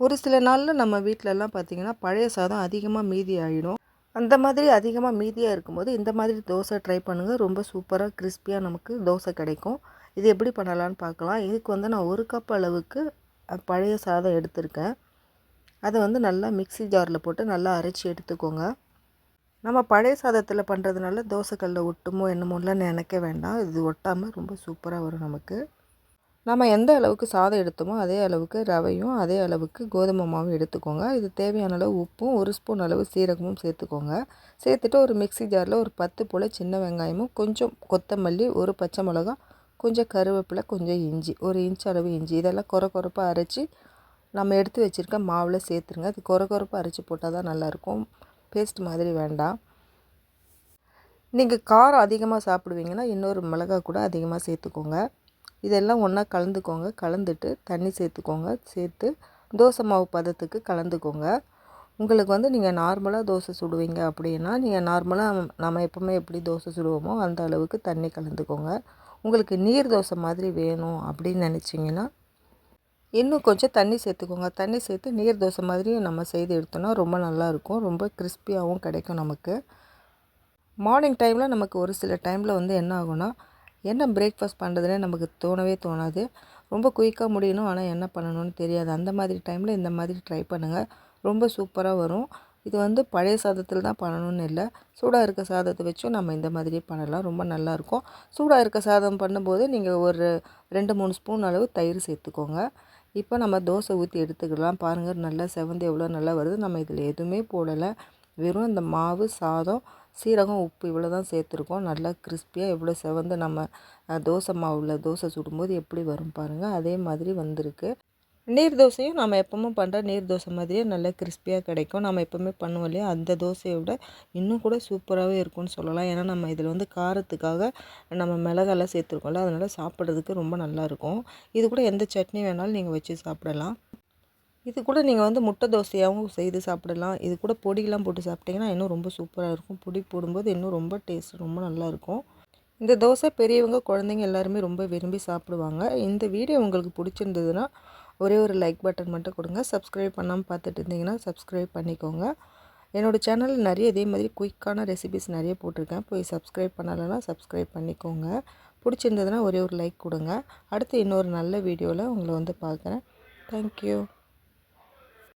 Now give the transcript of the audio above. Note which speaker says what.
Speaker 1: ஒரு சில நாளில் நம்ம வீட்டிலலாம் பார்த்திங்கன்னா பழைய சாதம் அதிகமாக மீதி ஆகிடும் அந்த மாதிரி அதிகமாக மீதியாக இருக்கும்போது இந்த மாதிரி தோசை ட்ரை பண்ணுங்கள் ரொம்ப சூப்பராக கிறிஸ்பியாக நமக்கு தோசை கிடைக்கும். இது எப்படி பண்ணலான்னு பார்க்கலாம் இதுக்கு வந்து நான் ஒரு கப் அளவுக்கு பழைய சாதம் எடுத்திருக்கேன். அதை வந்து நல்லா மிக்ஸி ஜாரில் போட்டு நல்லா அரைச்சி எடுத்துக்கோங்க. நம்ம பழைய சாதத்தில் பண்ணுறதுனால தோசைக்கல்லில் ஒட்டுமோ என்னமோலாம் நினைக்க வேண்டாம். இது ஒட்டாமல் ரொம்ப சூப்பராக வரும் நமக்கு. நம்ம எந்த அளவுக்கு சாதம் எடுத்தோமோ அதே அளவுக்கு ரவையும் அதே அளவுக்கு கோதுமை மாவும் எடுத்துக்கோங்க. இது தேவையான அளவு உப்பும் ஒரு ஸ்பூன் அளவு சீரகமும் சேர்த்துக்கோங்க. சேர்த்துட்டு ஒரு மிக்ஸி ஜாரில் ஒரு பத்து போல் சின்ன வெங்காயமும் கொஞ்சம் கொத்தமல்லி ஒரு பச்சை மிளகா கொஞ்சம் கருவேப்பிலை கொஞ்சம் இஞ்சி ஒரு இன்ச் அளவு இஞ்சி. இதெல்லாம் கொர கொரப்பாக அரைச்சி நம்ம எடுத்து வச்சுருக்க மாவில் சேர்த்துருங்க. அது கொர குறைப்பாக அரைச்சி போட்டால் தான் நல்லாயிருக்கும். பேஸ்ட் மாதிரி வேண்டாம். நீங்கள் காரம் அதிகமாக சாப்பிடுவீங்கன்னா இன்னொரு மிளகாய் கூட அதிகமாக சேர்த்துக்கோங்க. இதெல்லாம் ஒன்றா கலந்துக்கோங்க. கலந்துட்டு தண்ணி சேர்த்துக்கோங்க. சேர்த்து தோசை மாவு பதத்துக்கு கலந்துக்கோங்க. உங்களுக்கு வந்து நீங்கள் நார்மலாக தோசை சுடுவீங்க அப்படின்னா நீங்கள் நார்மலாக நம்ம எப்போவுமே எப்படி தோசை சுடுவோமோ அந்த அளவுக்கு தண்ணி கலந்துக்கோங்க. உங்களுக்கு நீர் தோசை மாதிரி வேணும் அப்படின்னு நினச்சிங்கன்னா இன்னும் கொஞ்சம் தண்ணி சேர்த்துக்கோங்க. தண்ணி சேர்த்து நீர் தோசை மாதிரியும் நம்ம செய்து எடுத்தோம்னா ரொம்ப நல்லாயிருக்கும் ரொம்ப கிறிஸ்பியாகவும் கிடைக்கும் நமக்கு. மார்னிங் டைமில் நமக்கு ஒரு சில டைமில் வந்து என்ன ஆகும்னா என்ன பிரேக்ஃபாஸ்ட் பண்ணுறதுனே நமக்கு தோணவே தோணாது. ரொம்ப குயிக்காக முடியணும் ஆனால் என்ன பண்ணணும்னு தெரியாது. அந்த மாதிரி டைமில் இந்த மாதிரி ட்ரை பண்ணுங்கள் ரொம்ப சூப்பராக வரும். இது வந்து பழைய சாதத்தில் தான் பண்ணணும்னு இல்லை. சூடாக இருக்க சாதத்தை வச்சும் நம்ம இந்த மாதிரி பண்ணலாம். ரொம்ப நல்லாயிருக்கும் சூடாக இருக்க சாதம் பண்ணும்போது நீங்கள் ஒரு ரெண்டு மூணு ஸ்பூன் அளவு தயிர் சேர்த்துக்கோங்க. இப்போ நம்ம தோசை ஊற்றி எடுத்துக்கலாம். பாருங்கள் நல்லா செவந்து எவ்வளோ நல்லா வருது. நம்ம இதில் எதுவுமே போடலை. வெறும் இந்த மாவு சாதம் சீரகம் உப்பு இவ்வளோ தான் சேர்த்துருக்கோம். நல்லா கிறிஸ்பியாக எவ்வளோ செவந்து நம்ம தோசை மாவில் தோசை சுடும்போது எப்படி வரும் பாருங்கள் அதே மாதிரி வந்திருக்கு. நீர் தோசையும் நம்ம எப்பவும் பண்ணுற நீர் தோசை மாதிரியே நல்லா கிறிஸ்பியாக கிடைக்கும். நம்ம எப்போவுமே பண்ணுவோம் இல்லையா? அந்த தோசையை விட இன்னும் கூட சூப்பராகவே இருக்கும்னு சொல்லலாம். ஏன்னா நம்ம இதில் வந்து காரத்துக்காக நம்ம மிளகாலாம் சேர்த்துருக்கோம்ல அதனால் சாப்பிட்றதுக்கு ரொம்ப நல்லாயிருக்கும் இது கூட எந்த சட்னி வேணாலும் நீங்கள் வச்சு சாப்பிடலாம். இது கூட நீங்கள் வந்து முட்டை தோசையாகவும் செய்து சாப்பிடலாம். இது கூட பொடியெலாம் போட்டு சாப்பிட்டிங்கன்னா இன்னும் ரொம்ப சூப்பராக இருக்கும். பொடி போடும்போது இன்னும் ரொம்ப டேஸ்ட் ரொம்ப நல்லாயிருக்கும் இந்த தோசை பெரியவங்க குழந்தைங்க எல்லாருமே ரொம்ப விரும்பி சாப்பிடுவாங்க. இந்த வீடியோ உங்களுக்கு பிடிச்சிருந்ததுன்னா ஒரே ஒரு லைக் பட்டன் மட்டும் கொடுங்க. சப்ஸ்கிரைப் பண்ணாமல் பார்த்துட்டு இருந்தீங்கன்னா சப்ஸ்கிரைப் பண்ணிக்கோங்க. என்னோடய சேனலில் நிறைய இதே மாதிரி குயிக்கான ரெசிபிஸ் நிறைய போட்டிருக்கேன். போய் சப்ஸ்கிரைப் பண்ணலைன்னா சப்ஸ்கிரைப் பண்ணிக்கோங்க. பிடிச்சிருந்ததுன்னா ஒரே ஒரு லைக் கொடுங்க. அடுத்து இன்னொரு நல்ல வீடியோவில் உங்களை வந்து பார்க்குறேன். தேங்க்யூ